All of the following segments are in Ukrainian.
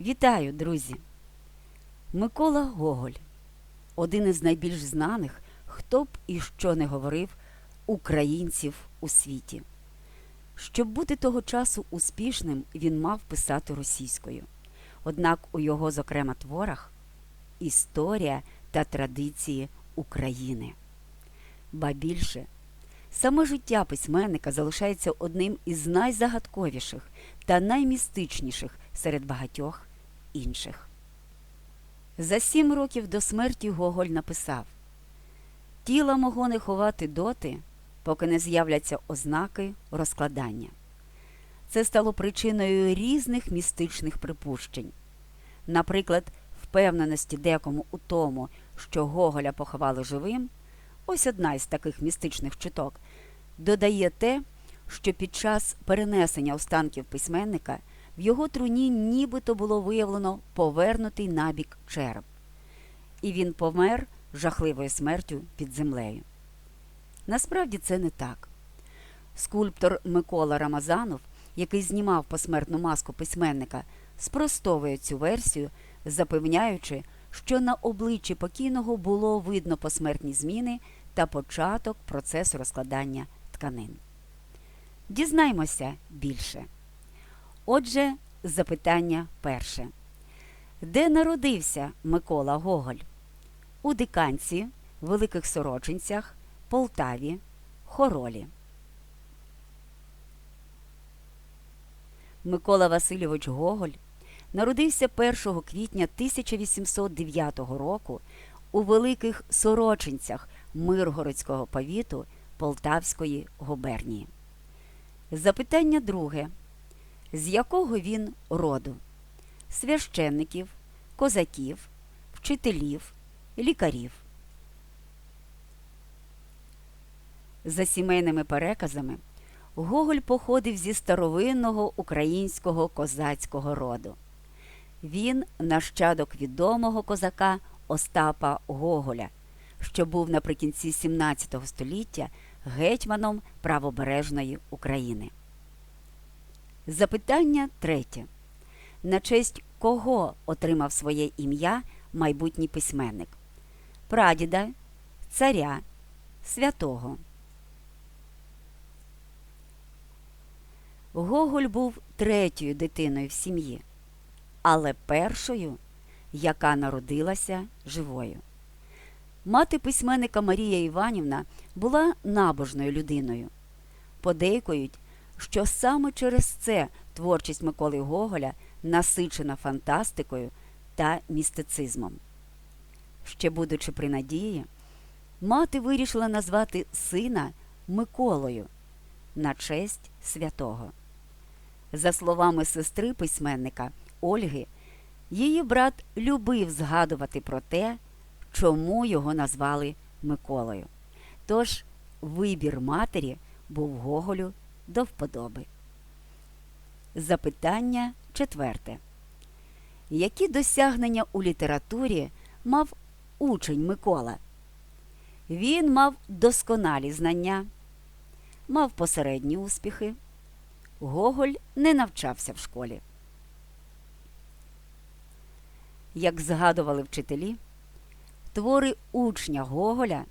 Вітаю, друзі! Микола Гоголь один із найбільш знаних, хто б і що не говорив, українців у світі. Щоб бути того часу успішним, він мав писати російською. Однак у його, зокрема, творах історія та традиції України. Ба більше, саме життя письменника залишається одним із найзагадковіших та наймістичніших серед багатьох інших. За сім років до смерті Гоголь написав Тіла мого не ховати доти, поки не з'являться ознаки розкладання. Це стало причиною різних містичних припущень. Наприклад, впевненості декому у тому, що Гоголя поховали живим, ось одна із таких містичних чуток, додає те, що під час перенесення останків письменника в його труні нібито було виявлено повернутий набік череп, і він помер жахливою смертю під землею. Насправді це не так. Скульптор Микола Рамазанов, який знімав посмертну маску письменника, спростовує цю версію, запевняючи, що на обличчі покійного було видно посмертні зміни та початок процесу розкладання тканин. Дізнаймося більше. Отже, запитання перше. Де народився Микола Гоголь? У Диканці, Великих Сорочинцях, Полтаві, Хоролі. Микола Васильович Гоголь народився 1 квітня 1809 року у Великих Сорочинцях Миргородського повіту Полтавської губернії. Запитання друге. З якого він роду? Священників, козаків, вчителів, лікарів. За сімейними переказами, Гоголь походив зі старовинного українського козацького роду. Він нащадок відомого козака Остапа Гоголя, що був наприкінці 17 століття гетьманом правобережної України. Запитання третє. На честь кого отримав своє ім'я майбутній письменник? Прадіда, царя, святого. Гоголь був третьою дитиною в сім'ї, але першою, яка народилася живою. Мати письменника Марія Іванівна була набожною людиною. Подейкують, що саме через це творчість Миколи Гоголя насичена фантастикою та містицизмом. Ще будучи при надії, мати вирішила назвати сина Миколою на честь святого. За словами сестри письменника Ольги, її брат любив згадувати про те, чому його назвали Миколою. Тож вибір матері був Гоголю до вподоби. Запитання четверте. Які досягнення у літературі мав учень Микола? Він мав досконалі знання, мав посередні успіхи. Гоголь не навчався в школі. Як згадували вчителі, твори учня Гоголя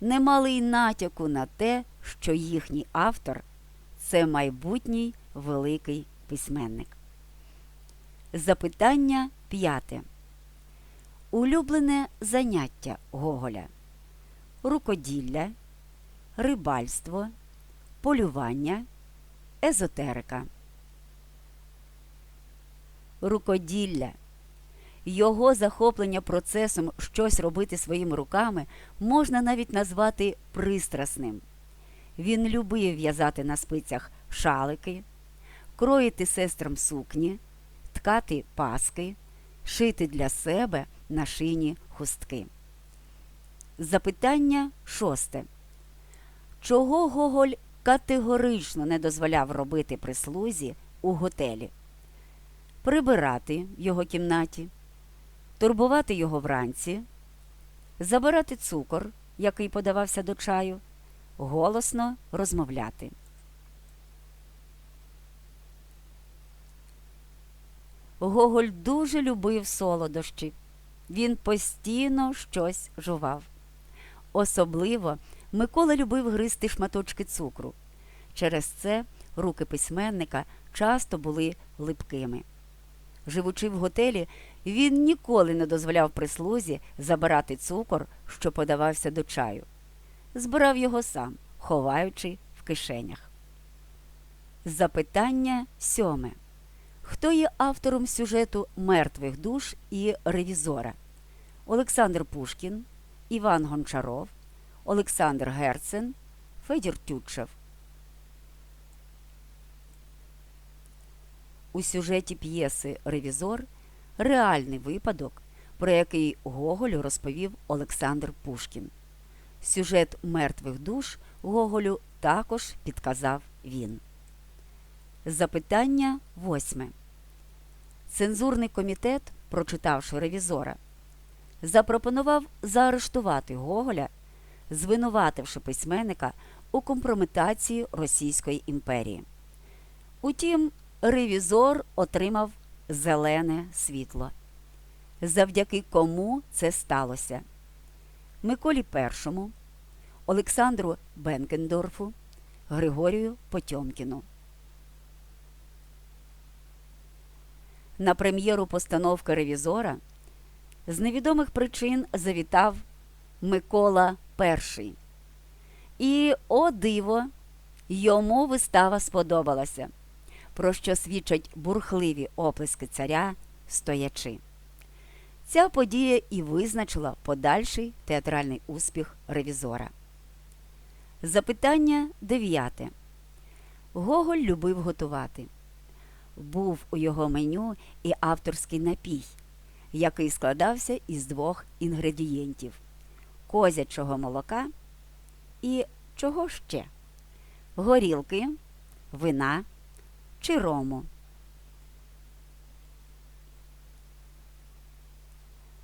не мали й натяку на те, що їхній автор це майбутній великий письменник. Запитання п'яте. Улюблене заняття Гоголя рукоділля, рибальство, полювання, езотерика. Рукоділля. Його захоплення процесом щось робити своїми руками можна навіть назвати пристрасним. Він любив в'язати на спицях шалики, кроїти сестрам сукні, ткати паски, шити для себе на шині хустки. Запитання шосте. Чого Гоголь категорично не дозволяв робити прислузі у готелі? Прибирати в його кімнаті, турбувати його вранці, забирати цукор, який подавався до чаю, голосно розмовляти. Гоголь дуже любив солодощі. Він постійно щось жував. Особливо Микола любив гризти шматочки цукру. Через це руки письменника часто були липкими. Живучи в готелі, він ніколи не дозволяв прислузі забирати цукор, що подавався до чаю. Збирав його сам, ховаючи в кишенях. Запитання сьоме. Хто є автором сюжету Мертвих душ і ревізора? Олександр Пушкін, Іван Гончаров, Олександр Герцен, Федір Тютчев. У сюжеті п'єси Ревізор реальний випадок, про який Гоголю розповів Олександр Пушкін. Сюжет мертвих душ Гоголю також підказав він. Запитання восьме. Цензурний комітет, прочитавши ревізора, запропонував заарештувати Гоголя, звинувативши письменника у компрометації Російської імперії. Утім, ревізор отримав зелене світло. Завдяки кому це сталося? Миколі І, Олександру Бенкендорфу, Григорію Потьомкіну. На прем'єру постановки ревізора з невідомих причин завітав Микола І. І, о диво, йому вистава сподобалася, про що свідчать бурхливі оплески царя стоячи. Ця подія і визначила подальший театральний успіх ревізора. Запитання дев'яте. Гоголь любив готувати. Був у його меню і авторський напій, який складався із двох інгредієнтів козячого молока і чого ще? Горілки, вина чи рому.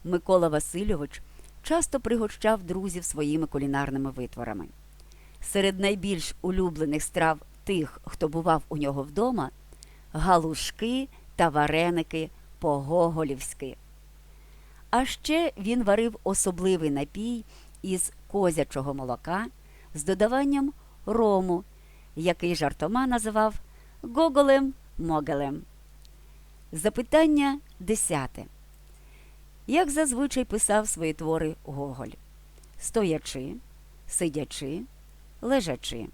Микола Васильович часто пригощав друзів своїми кулінарними витворами. Серед найбільш улюблених страв тих, хто бував у нього вдома, галушки та вареники по-гоголівськи. А ще він варив особливий напій із козячого молока з додаванням рому, який жартома називав Гоголем-Могелем. Запитання десяте. Як зазвичай писав свої твори Гоголь, стоячи, сидячи, лежачи.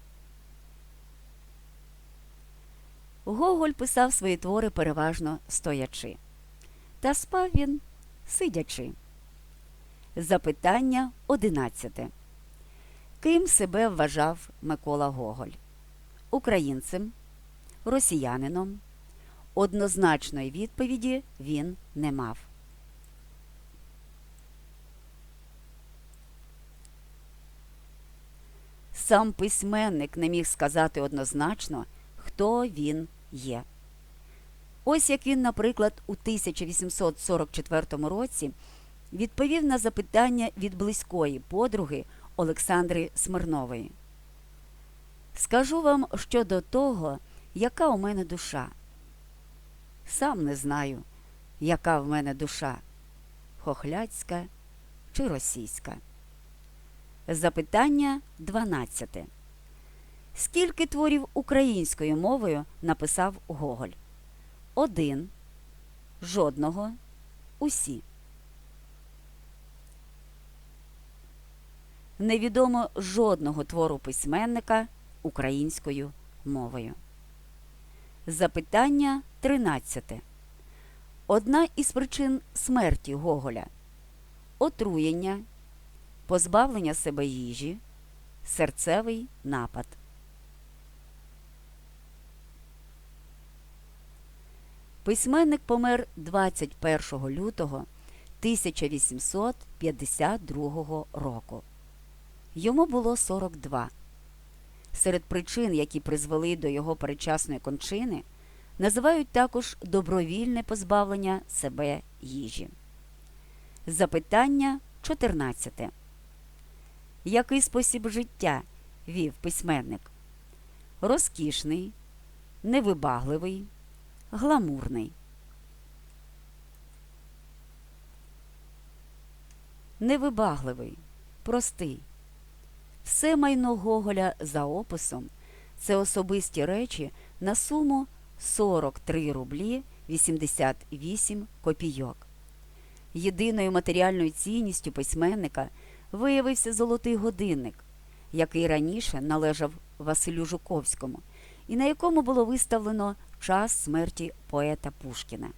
Гоголь писав свої твори переважно стоячи. Та спав він сидячи. Запитання одинадцяте. Ким себе вважав Микола Гоголь? Українцем, росіянином. Однозначної відповіді він не мав. Сам письменник не міг сказати однозначно, хто він є. Ось як він, наприклад, у 1844 році відповів на запитання від близької подруги Олександри Смирнової. Скажу вам щодо того, яка у мене душа. Сам не знаю, яка в мене душа хохляцька чи російська. Запитання 12. Скільки творів українською мовою написав Гоголь? Один. Жодного. Усі. Невідомо жодного твору письменника українською мовою. Запитання 13. Одна із причин смерті Гоголя отруєння, позбавлення себе їжі, серцевий напад. Письменник помер 21 лютого 1852 року. Йому було 42. Серед причин, які призвели до його передчасної кончини, називають також добровільне позбавлення себе їжі. Запитання 14 який спосіб життя вів письменник. Розкішний, невибагливий, гламурний. Невибагливий, простий. Все майно Гоголя за описом це особисті речі на суму 43 рублі 88 копійок. Єдиною матеріальною цінністю письменника – виявився золотий годинник, який раніше належав Василю Жуковському, і на якому було виставлено час смерті поета Пушкіна.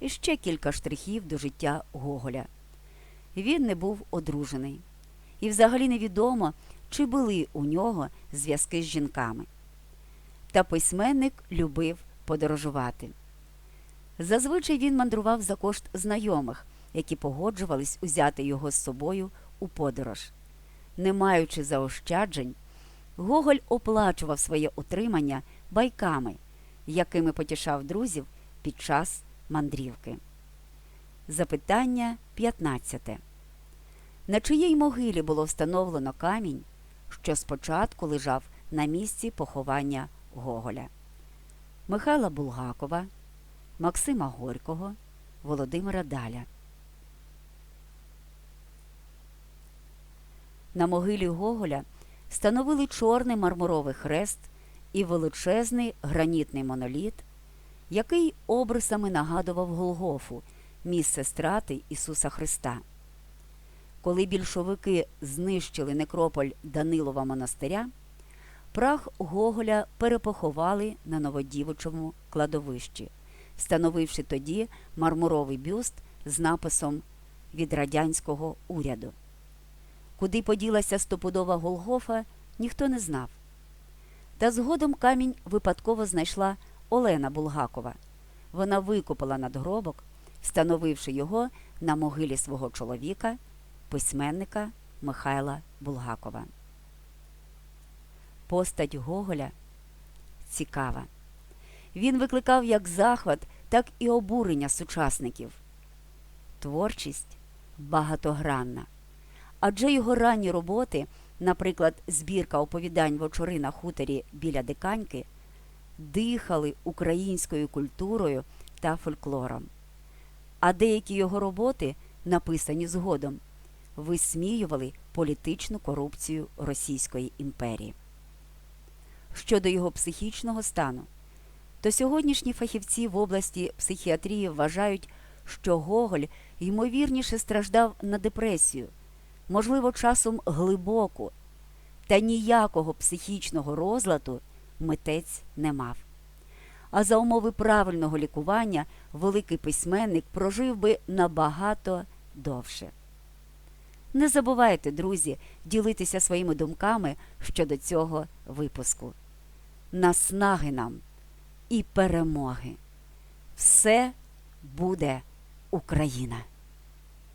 І ще кілька штрихів до життя Гоголя. Він не був одружений, і взагалі невідомо, чи були у нього зв'язки з жінками. Та письменник любив подорожувати. Зазвичай він мандрував за кошт знайомих, які погоджувались узяти його з собою у подорож. Не маючи заощаджень, Гоголь оплачував своє утримання байками, якими потішав друзів під час мандрівки. Запитання 15. На чиїй могилі було встановлено камінь, що спочатку лежав на місці поховання Гоголя? Михайла Булгакова, Максима Горького, Володимира Даля. На могилі Гоголя встановили чорний мармуровий хрест і величезний гранітний моноліт, який обрисами нагадував Голгофу, місце страти Ісуса Христа. Коли більшовики знищили некрополь Данилова монастиря, прах Гоголя перепоховали на Новодівочому кладовищі, встановивши тоді мармуровий бюст з написом від радянського уряду. Куди поділася стопудова Голгофа, ніхто не знав. Та згодом камінь випадково знайшла Олена Булгакова. Вона викопала надгробок, встановивши його на могилі свого чоловіка, письменника Михайла Булгакова. Постать Гоголя цікава. Він викликав як захват, так і обурення сучасників. Творчість багатогранна. Адже його ранні роботи, наприклад, збірка оповідань вочори на хуторі біля Диканьки, дихали українською культурою та фольклором. А деякі його роботи, написані згодом, висміювали політичну корупцію Російської імперії. Щодо його психічного стану, то сьогоднішні фахівці в області психіатрії вважають, що Гоголь ймовірніше страждав на депресію, можливо, часом глибоку, та ніякого психічного розладу митець не мав. А за умови правильного лікування великий письменник прожив би набагато довше. Не забувайте, друзі, ділитися своїми думками щодо цього випуску. Наснаги нам і перемоги. Все буде Україна!